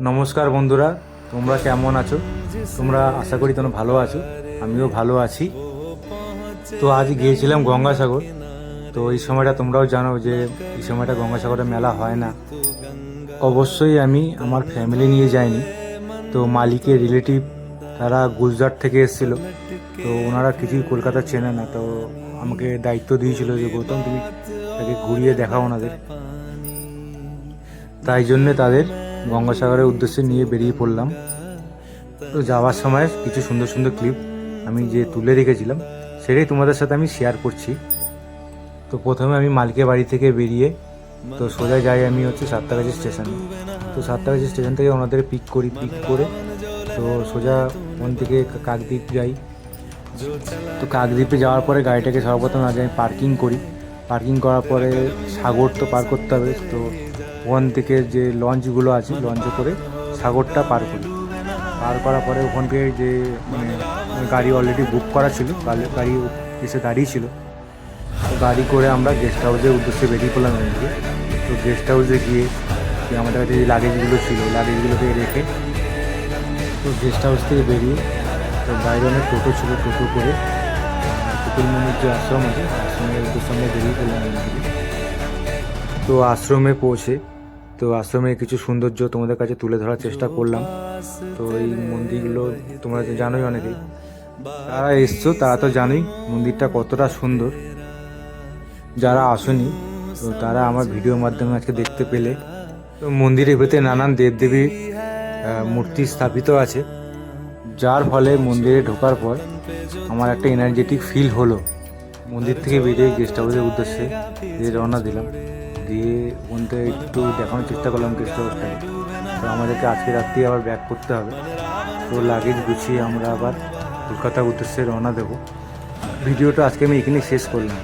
নমস্কার বন্ধুরা, তোমরা কেমন আছো? তোমরা আশা করি তোমরা ভালো আছো, আমিও ভালো আছি। তো আজ গিয়েছিলাম গঙ্গাসাগর। তো এই সময়টা তোমরাও জানো যে এই সময়টা গঙ্গাসাগরে মেলা হয় না। অবশ্যই আমি আমার ফ্যামিলি নিয়ে যাইনি। তো মালিকের রিলেটিভ তারা গুজরাট থেকে এসেছিল। তো ওনারা কিছুই কলকাতা চেনে না। তো আমাকে দায়িত্ব দিয়েছিল যে, গৌতম, তুমি তাকে ঘুরিয়ে দেখাও ওনাদের। তাই জন্যে তাদের গঙ্গাসাগরের উদ্দেশ্যে নিয়ে বেরিয়ে পড়লাম। তো যাওয়ার সময় কিছু সুন্দর সুন্দর ক্লিপ আমি যে তুলে রেখেছিলাম, সেটাই তোমাদের সাথে আমি শেয়ার করছি। তো প্রথমে আমি মালকে বাড়ি থেকে বেরিয়ে, তো সোজা যাই আমি হচ্ছে সাতটাগাছি স্টেশনে। তো সাতটাগাছি স্টেশন থেকে ওনাদের পিক করি পিক করে, তো সোজা ওখান থেকে কাকদ্বীপ যাই। তো কাকদ্বীপে যাওয়ার পরে গাড়িটাকে সর্বপ্রথম আগে আমি পার্কিং করি। পার্কিং করার পরে সাগর তো পার করতে হবে, তো ওখান থেকে যে লঞ্চগুলো আছে, লঞ্চে করে সাগরটা পার করি। পার করার পরে ওখান থেকে যে মানে গাড়ি অলরেডি বুক করা ছিল, গাড়ি এসে দাঁড়িয়েছিল। গাড়ি করে আমরা গেস্ট হাউসের উদ্দেশ্যে বেরিয়ে পড়লাম এদিকে তো গেস্ট হাউসে গিয়ে আমাদের কাছে যে লাগেজগুলো ছিল লাগেজগুলোকে রেখে তো গেস্ট হাউস থেকে বেরিয়ে তো বাইরে অনেক টোটো ছিল, টোটো করে কুকুলমনির যে আশ্রম আছে, আশ্রমের আমরা বেরিয়ে এদিকে তো আশ্রমে পৌঁছে, তো আশ্রমের কিছু সৌন্দর্য তোমাদের কাছে তুলে ধরার চেষ্টা করলাম। তো এই মন্দিরগুলো তোমরা তো জানোই অনেকেই। যারা এসছো তারা তো জানোই মন্দিরটা কতটা সুন্দর। যারা আসেনি, তো তারা আমার ভিডিওর মাধ্যমে আজকে দেখতে পেলে। তো মন্দিরের ভেতরে নানান দেবদেবীর মূর্তি স্থাপিত আছে। যার ফলে মন্দিরে ঢোকার পর আমার একটা এনার্জেটিক ফিল হলো। মন্দির থেকে বেরিয়ে গেস্ট হাউসের উদ্দেশ্যে দিয়ে রওনা দিলাম, দিয়ে ওখান একটু দেখানোর চেষ্টা করলাম গেস্ট হাউসটাকে তো আমাদেরকে আজকে রাত্রি আবার ব্যাক করতে হবে। তো লাগেজ গুছিয়ে আমরা আবার কলকাতার উদ্দেশ্যে রওনা দেবো। ভিডিওটা আজকে আমি এখানেই শেষ করলাম।